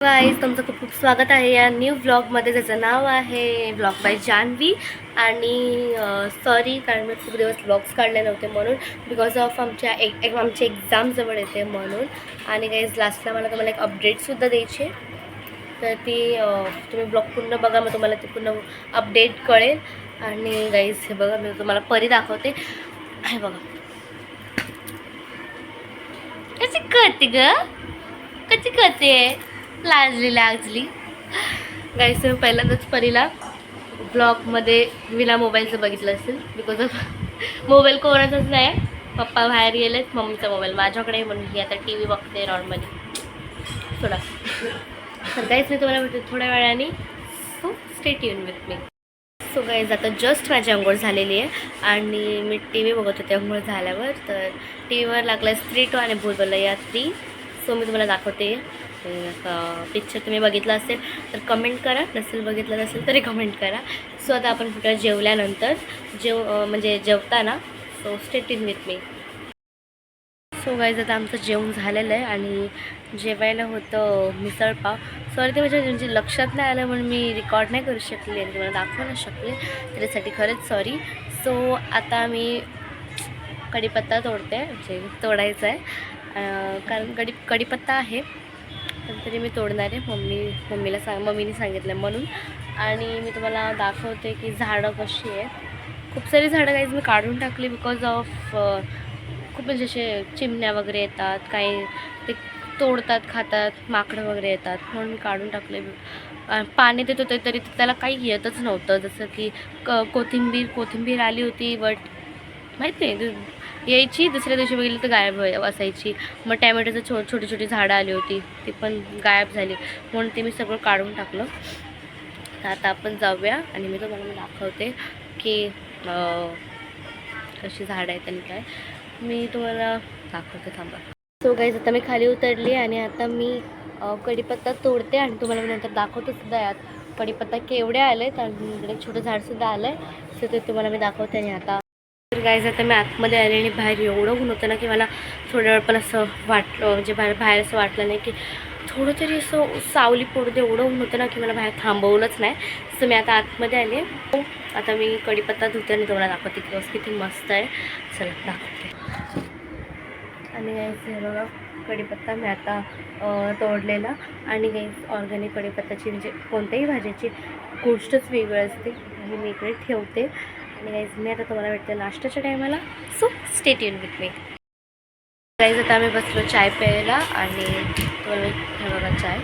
Guys तुमचं खूप खूप स्वागत आहे या न्यू ब्लॉगमध्ये ज्याचं नाव आहे ब्लॉग बाय जान्हवी आणि सॉरी कारण मी खूप दिवस ब्लॉग्स काढले नव्हते म्हणून बिकॉज ऑफ आमच्या एक एक आमची एक्झाम जवळ येते म्हणून. आणि गाईज लास्टला मला तुम्हाला एक अपडेटसुद्धा द्यायची तर ती तुम्ही ब्लॉग पूर्ण बघा मग तुम्हाला ती पूर्ण अपडेट कळेल. आणि गाईज हे बघा मी तुम्हाला परी दाखवते. हे बघा. कशी करते ग? कशी करते लाजली लाजली गाईस मी पहिल्यांदाच परीला ब्लॉगमध्ये विना मोबाईलचं बघितलं असेल. बिकॉज ऑफ मोबाईल कोणाचाच नाही. पप्पा बाहेर गेलेत मम्मीचा मोबाईल. माझ्याकडे म्हणून ही आता टी व्ही बघते नॉर्मली थोडा तर काहीच मी तुम्हाला भेटते थोड्या वेळाने सो स्टेट येऊन विथ मी सो गाईज आता जस्ट माझी अंघोळ झालेली आहे आणि मी टी व्ही बघत होते अंघोळ झाल्यावर. तर टी व्हीवर लागलं स्त्री टू आणि भूलबला या थ्री सो मी तुम्हाला दाखवते. पिक्चर तुम्ही बघितला असेल तर कमेंट करा. नसेल बघितलं नसेल तरी कमेंट करा. सो आता आपण कुठं जेवल्यानंतर जेव म्हणजे जेवताना so stay in with me so guys आता आमचं जेवण झालेलं आहे आणि जेवायला होतं मिसळपाव सॉरी ते माझ्या म्हणजे लक्षात नाही आलं म्हणून मी रेकॉर्ड नाही करू शकले आणि तुम्हाला दाखवू नाही शकले. त्याच्यासाठी खरंच सॉरी सो आता मी कढीपत्ता तोडते म्हणजे तोडायचा आहे. कारण कढी कढीपत्ता आहे. पण तरी मी तोडणार आहे. मम्मी मम्मीला सांग मम्मीने सांगितलं म्हणून. आणि मी तुम्हाला दाखवते की झाडं कशी आहेत. खूप सारी झाडं काहीच मी काढून टाकली बिकॉज ऑफ खूप म्हणजे असे चिमण्या वगैरे येतात काही ते तोडतात खातात माकडं वगैरे येतात. म्हणून मी काढून टाकले. पाणी देत होते तरी त्याला काही येतच नव्हतं. जसं की क कोथिंबीर कोथिंबीर आली होती बट माहीत नाही. यायची दुसऱ्या दिवशी बघितलं तर गायब व्हाय- असायची. मग टॅमॅटोचं छो छोटी छोटी झाडं आली होती. ती पण गायब झाली. म्हणून ते मी सगळं काढून टाकलं. तर आता आपण जाऊया आणि मी तुम्हाला मी दाखवते की कशी झाडं आहेत आणि काय. मी तुम्हाला दाखवते थांबा. सो गाईज आता मी खाली उतरली आणि आता मी कढीपत्ता तोडते आणि तुम्हाला मी नंतर दाखवते सुद्धा यात. कढीपत्ता केवढे आले तर इकडे छोटं झाडसुद्धा आलं आहे सो ते तुम्हाला मी दाखवते आणि आता तर गाईज आता मी आतमध्ये आले आणि बाहेर एवढं ऊन होतं ना की मला थोड्या वेळ पण असं वाटलं म्हणजे बाहेर बाहेर असं वाटलं नाही की थोडं तरी असं सावली पडू दे एवढं ऊन होतं ना की मला बाहेर थांबवलंच नाही. सो मी आता आतमध्ये आले. आता मी कढीपत्ता धुते आणि तुम्हाला दाखवते की बस किती मस्त आहे. चला दाखवते. आणि गाईस बघा कढीपत्ता मी आता तोडलेला. आणि गाईज ऑर्गॅनिक कढीपत्ताची म्हणजे कोणत्याही भाज्याची गोष्टच वेगळी असते. आणि मी इकडे ठेवते. आणि गाईज मी आता तुम्हाला भेटते नाश्त्याच्या टायमाला सो स्टेट युन विथ मी गाईज आता आम्ही बसलो चाय प्यायला आणि तुम्हाला मी- बघा चाय.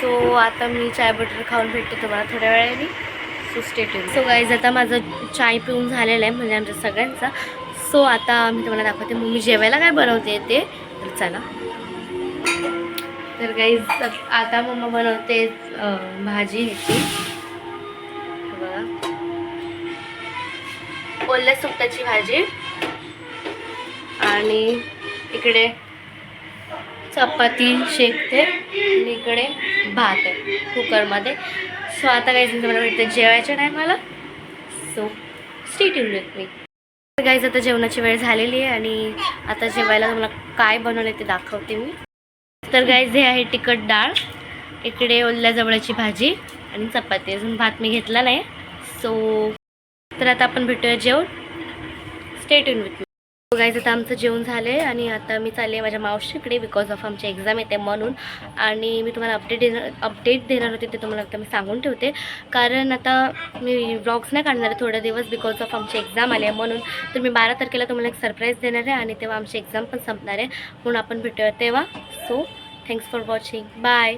सो आता मी चाय बटर खाऊन भेटते तुम्हाला थोड्या वेळाने. सो स्टेट युन सो गाईज आता माझं चाय पिऊन झालेलं आहे म्हणजे आमच्या सगळ्यांचा. सो आता मी तुम्हाला दाखवते मग मी जेवायला काय बनवते ते. तर चला. तर गाईज आता मम्मा बनवते भाजी ह्याची. बघा. ओल्या सुकटाची भाजी. आणि इकडे चपाती शेकते. आणि इकडे भात आहे कुकरमध्ये. सो आता काय तुम्हाला भेटते जेवायच्या टायमाला. सो स्टेट येऊन येत मी गाईज आता जेवणाची वेळ झालेली आहे आणि आता जेवायला तुम्हाला काय बनवलं ते दाखवते मी. तर गाईज हे आहे तिखट डाळ. इकडे ओल्या जवळची भाजी आणि चपाती. अजून भात मी घेतला नाही. सो तर आता आपण भेटूया जेवण. State in with me guys आमचं जेवण झालं आहे आणि आता मी चालले माझ्या मावशीकडे बिकॉज ऑफ आमची एक्झाम येते म्हणून. आणि मी तुम्हाला अपडेट देणार अपडेट देणार होते ते तुम्हाला आता मी सांगून ठेवते. कारण आता मी ब्लॉग्स नाही काढणार आहे थोडे दिवस बिकॉज ऑफ आमची एक्झाम आली आहे म्हणून. तर मी बारा तारखेला तुम्हाला एक सरप्राईज देणार आहे आणि तेव्हा आमची एक्झाम पण संपणार आहे. म्हणून आपण भेटूया तेव्हा. So thanks for watching bye